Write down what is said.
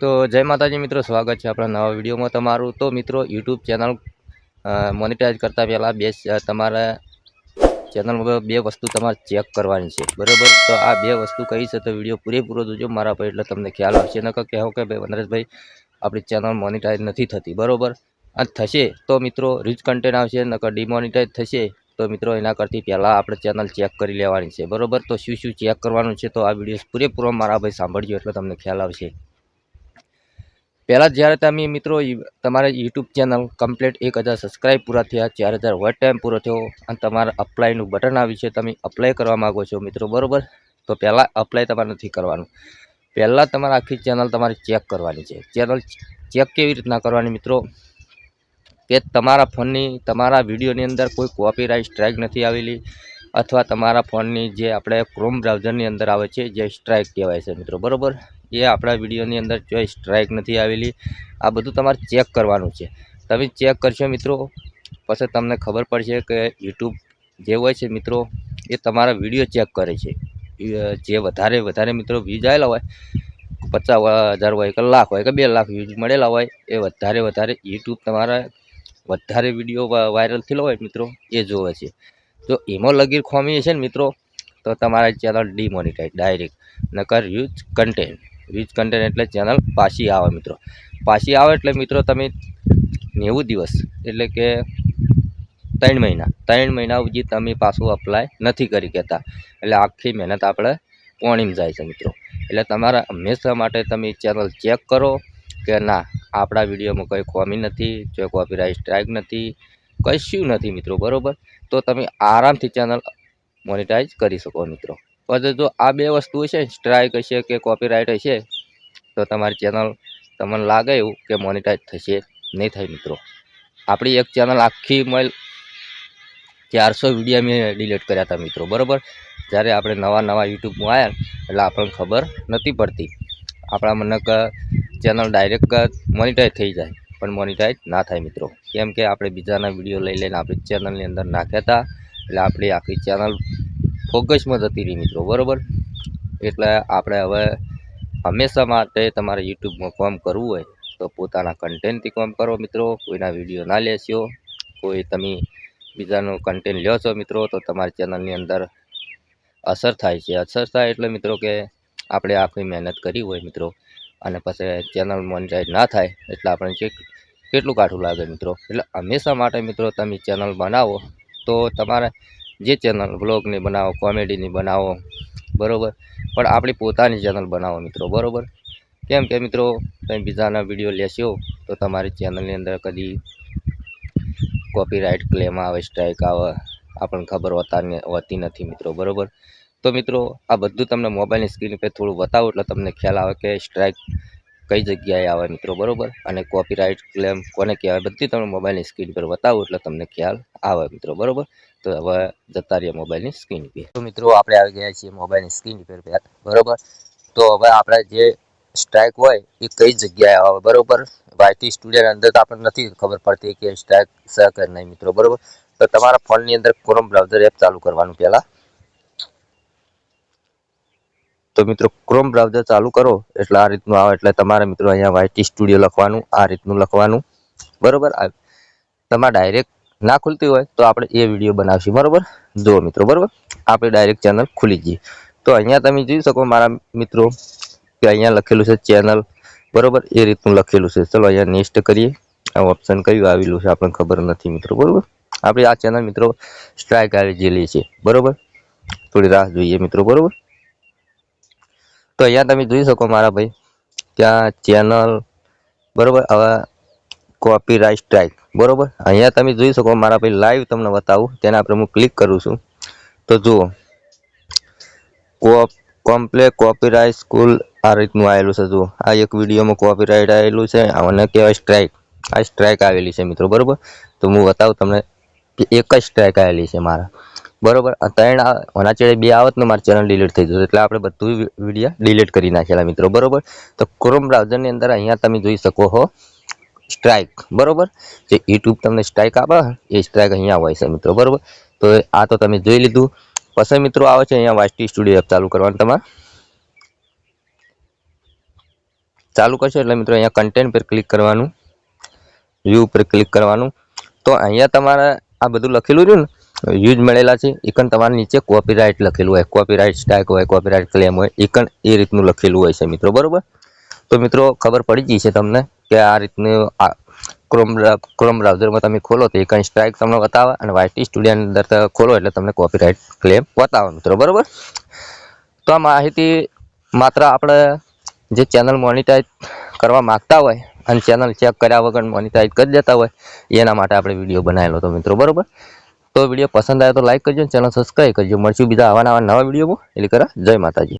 તો જય માતાજી મિત્રો, સ્વાગત છે આપણા નવા વિડીયોમાં તમારું. તો મિત્રો યુટ્યુબ ચેનલ મોનિટાઈઝ કરતાં પહેલાં બે તમારે ચેનલમાં બે વસ્તુ તમારે ચેક કરવાની છે. બરાબર? તો આ બે વસ્તુ કઈ છે તો વીડિયો પૂરેપૂરો જોજો મારા ભાઈ એટલે તમને ખ્યાલ આવશે. નકર કહેવો કે ભાઈ વનરેશભાઈ આપણી ચેનલ મોનિટાઈઝ નથી થતી. બરાબર? આ થશે તો મિત્રો રીચ કન્ટેન્ટ આવશે, નકર ડિમોનિટાઈઝ થશે તો મિત્રો, એના કરતી પહેલાં આપણે ચેનલ ચેક કરી લેવાની છે. બરાબર? તો શું શું ચેક કરવાનું છે તો આ વીડિયો પૂરેપૂરો મારા ભાઈ સાંભળજો, એટલે તમને ખ્યાલ આવશે. પહેલાં જ્યારે તમે મિત્રો તમારા યુટ્યુબ ચેનલ કમ્પ્લીટ એક હજાર સબસ્ક્રાઈબ પૂરા થયા, ચાર હજાર વોટ ટાઈમ પૂરો થયો અને તમારા અપ્લાયનું બટન આવ્યું છે, તમે અપ્લાય કરવા માગો છો મિત્રો, બરાબર? તો પહેલાં અપ્લાય તમારે નથી કરવાનું. પહેલાં તમારે આખી ચેનલ તમારે ચેક કરવાની છે. ચેનલ ચેક કેવી રીતના કરવાની મિત્રો? કે તમારા ફોનની તમારા વિડીયોની અંદર કોઈ કોપીરાઇટ સ્ટ્રાઇક નથી આવેલી અથવા તમારા ફોનની જે આપણે ક્રોમ બ્રાઉઝરની અંદર આવે છે, જે સ્ટ્રાઇક કહેવાય છે મિત્રો, બરાબર? એ આપણા વિડીયોની અંદર કોઈ સ્ટ્રાઇક નથી આવેલી. આ બધું તમારે ચેક કરવાનું છે. તમે ચેક કરશો મિત્રો, પછી તમને ખબર પડશે કે યુટ્યુબ જે હોય છે મિત્રો, એ તમારા વીડિયો ચેક કરે છે. જે વધારે વધારે મિત્રો વ્યૂઝ આવેલા હોય, પચાસ હજાર હોય કે લાખ હોય કે બે લાખ વ્યૂઝ મળેલા હોય, એ વધારે વધારે યુટ્યુબ તમારા વધારે વીડિયો વાયરલ થયેલો હોય મિત્રો, એ જોવે છે. જો એમાં લગીર ખોમી છે ને મિત્રો, તો તમારા ચેનલ ડિમોનિટાઈઝ ડાયરેક્ટ નકર યુઝ કન્ટેન્ટ યુઝ કન્ટેન્ટ એટલે ચેનલ પાછી આવે મિત્રો. પાછી આવે એટલે મિત્રો તમે નેવું દિવસ, એટલે કે ત્રણ મહિના ત્રણ મહિના સુધી તમે પાછું અપ્લાય નથી કરી કહેતા. એટલે આખી મહેનત આપણે પોણીમાં જાય છે મિત્રો. એટલે તમારા હંમેશા માટે તમે ચેનલ ચેક કરો કે ના, આપણા વિડીયોમાં કંઈ ખોમી નથી જો કોપીરાઇટ સ્ટ્રાઇક નથી, કશું નથી મિત્રો, બરાબર? તો તમે આરામથી ચેનલ મોનિટાઈઝ કરી શકો મિત્રો. પછી જો આ બે વસ્તુ છે સ્ટ્રાઇક હશે કે કોપીરાઇટ હશે, તો તમારી ચેનલ તમને લાગે એવું કે મોનિટાઈઝ થશે? નહીં થાય મિત્રો. આપણી એક ચેનલ આખી મળ ચારસો વીડિયો મેં ડિલીટ કર્યા હતા મિત્રો, બરાબર? જ્યારે આપણે નવા નવા યુટ્યુબમાં આવ્યા એટલે આપણને ખબર નથી પડતી. આપણા મને ચેનલ ડાયરેક્ટ મોનિટાઈઝ થઈ જાય, પણ મોનિટાઈઝ ના થાય મિત્રો. કેમ કે આપણે બીજાના વીડિયો લઈ લઈને આપણી ચેનલની અંદર નાખ્યા હતા, એટલે આપણી આખી ચેનલ ફોકસમાં જતી રહી મિત્રો, બરાબર? એટલે આપણે હવે હંમેશા માટે તમારે યુટ્યુબમાં કામ કરવું હોય તો પોતાના કન્ટેન્ટથી કામ કરો મિત્રો, કોઈના વીડિયો ના લેશો, કોઈ તમે બીજાનું કન્ટેન્ટ લ્યો છો મિત્રો, તો તમારી ચેનલની અંદર અસર થાય છે. અસર થાય એટલે મિત્રો કે આપણે આખી મહેનત કરી હોય મિત્રો, અને પછી ચેનલ મોનિટાઈઝ ના થાય એટલે આપણે જે કેટલું કાઠું લાગે મિત્રો. એટલે હંમેશા માટે મિત્રો તમે ચેનલ બનાવો તો તમારે જે ચેનલ વ્લોગની બનાવો કોમેડીની બનાવો, બરાબર? પણ આપણી પોતાની ચેનલ બનાવો મિત્રો, બરાબર? કેમ કે મિત્રો, તમે બીજાના વીડિયો લેશો, તો તમારી ચેનલની અંદર કદી કોપીરાઇટ ક્લેમ આવે સ્ટ્રાઇક આવે, આપણને ખબર હોતા હોતી નથી મિત્રો, બરાબર? તો મિત્રો, આ બધું તમને મોબાઈલની સ્ક્રીન પર થોડું બતાવો, એટલે તમને ખ્યાલ આવે કે સ્ટ્રાઇક કઈ જગ્યાએ આવે મિત્રો, બરાબર? અને કોપીરાઇટ ક્લેમ કોને કહેવાય, બધી તમને મોબાઈલની સ્ક્રીન પર બતાવો, એટલે તમને ખ્યાલ આવે મિત્રો, બરાબર? તો હવે જતા રહીએ મોબાઈલની સ્ક્રીન પર તો મિત્રો, આપણે આવી ગયા છીએ મોબાઈલની સ્ક્રીન પર બરાબર? તો હવે આપણે જે સ્ટ્રાઇક હોય, એ કઈ જગ્યાએ આવે? બરાબર? વાયટી સ્ટુડિયોની અંદર તો આપણને નથી ખબર પડતી કે સ્ટ્રાઇક છે કે નહીં મિત્રો, બરાબર? તો તમારા ફોનની અંદર ક્રોમ બ્રાઉઝર એપ ચાલુ કરવાનું પહેલાં. તો મિત્રો ક્રોમ બ્રાઉઝર ચાલુ કરો, એટલે આ રીતનું આવે, એટલે તમારે મિત્રો અહીંયા વાયટી સ્ટુડિયો લખવાનું, આ રીતનું લખવાનું. બરાબર? તમારે ડાયરેક્ટ ના ખુલતી હોય તો આપણે એ વીડિયો બનાવશું, બરાબર? જુઓ મિત્રો, બરાબર? આપણે ડાયરેક્ટ ચેનલ ખુલી જઈએ તો અહીંયા તમે જોઈ શકો મારા મિત્રો કે અહીંયા લખેલું છે ચેનલ બરાબર? એ રીતનું લખેલું છે. ચલો અહીંયા નેક્સ્ટ કરીએ. આ ઓપ્શન કયું આવેલું છે આપણને ખબર નથી મિત્રો, બરાબર? આપણે આ ચેનલ મિત્રો સ્ટ્રાઇક આવી ગયેલી છે, બરાબર? થોડી રાહ જોઈએ મિત્રો, બરાબર? તો અહીંયા તમે જોઈ શકો મારા ભાઈ, ત્યાં ચેનલ બરાબર? હવે કોપીરાઇટ સ્ટ્રાઇક બરાબર? અહીંયા તમે જોઈ શકો, મારા ભાઈ લાઈવ તમને બતાવું. તેના પર હું ક્લિક કરું છું. તો જુઓ. કોપ કોમ્પ્લે કોપીરાઇટ સ્કૂલ આ રીતનું આવેલું છે, જુઓ. આ એક વિડીયોમાં કોપીરાઇટ આવેલું છે. આને કહેવાય સ્ટ્રાઇક આ સ્ટ્રાઇક આવેલી છે, મિત્રો. બરાબર? તો હું બતાવું તમને કે એક જ સ્ટ્રાઇક આવેલી છે મારા. બરોબર? ત્રણ આ- ચેડે બે આવત ને મારી ચેનલ ડિલીટ થઈ જશે. એટલે આપણે બધું વીડિયો ડિલીટ કરી નાખેલા, મિત્રો. બરોબર? તો ક્રોમ બ્રાઉઝરની અંદર અહીંયા તમે જોઈ શકો છો સ્ટ્રાઇક, બરોબર? જે યુટ્યુબ તમને સ્ટ્રાઇક આપે, એ સ્ટ્રાઇક અહીંયા હોય છે મિત્રો, બરોબર? તો આ તો તમે જોઈ લીધું. પછી મિત્રો આવે છે અહીંયા વાસ્ટી સ્ટુડિયો એપ ચાલુ કરવાનું તમારે. ચાલુ કરશો એટલે મિત્રો અહીંયા કન્ટેન્ટ પર ક્લિક કરવાનું વ્યૂ પર ક્લિક કરવાનું. તો અહીંયા તમારે આ બધું લખેલું રહ્યું ને યુઝ મળેલા છે એકન તમારે નીચે કોપીરાઇટ લખેલું હોય કોપીરાઇટ સ્ટ્રાઇક હોય કોપીરાઇટ ક્લેમ હોય એકન એ રીતનું લખેલું હોય છે મિત્રો, બરોબર? તો મિત્રો ખબર પડી ગઈ છે તમને કે આ રીતનું ક્રોમ ક્રોમ બ્રાઉઝરમાં તમે ખોલો તો કંઈ સ્ટ્રાઇક તમને બતાવે અને વાયટી સ્ટુડિયો અંદર ખોલો એટલે તમને કોપીરાઇટ ક્લેમ બતાવે મિત્રો, બરોબર? તો આ માહિતી માત્ર આપણે જે ચેનલ મોનિટાઈઝ કરવા માગતા હોય અને ચેનલ ચેક કર્યા વગર મોનિટાઈઝ કરી દેતા હોય, એના માટે આપણે વીડિયો બનાવેલો હતો મિત્રો, બરોબર? તો વીડિયો પસંદ આવે તો લાઈક કરજો ચેનલ સબસ્ક્રાઈબ કરજો. મળશું બીજા આવા નવા વિડીયોમાં એટલે કરા, જય માતાજી.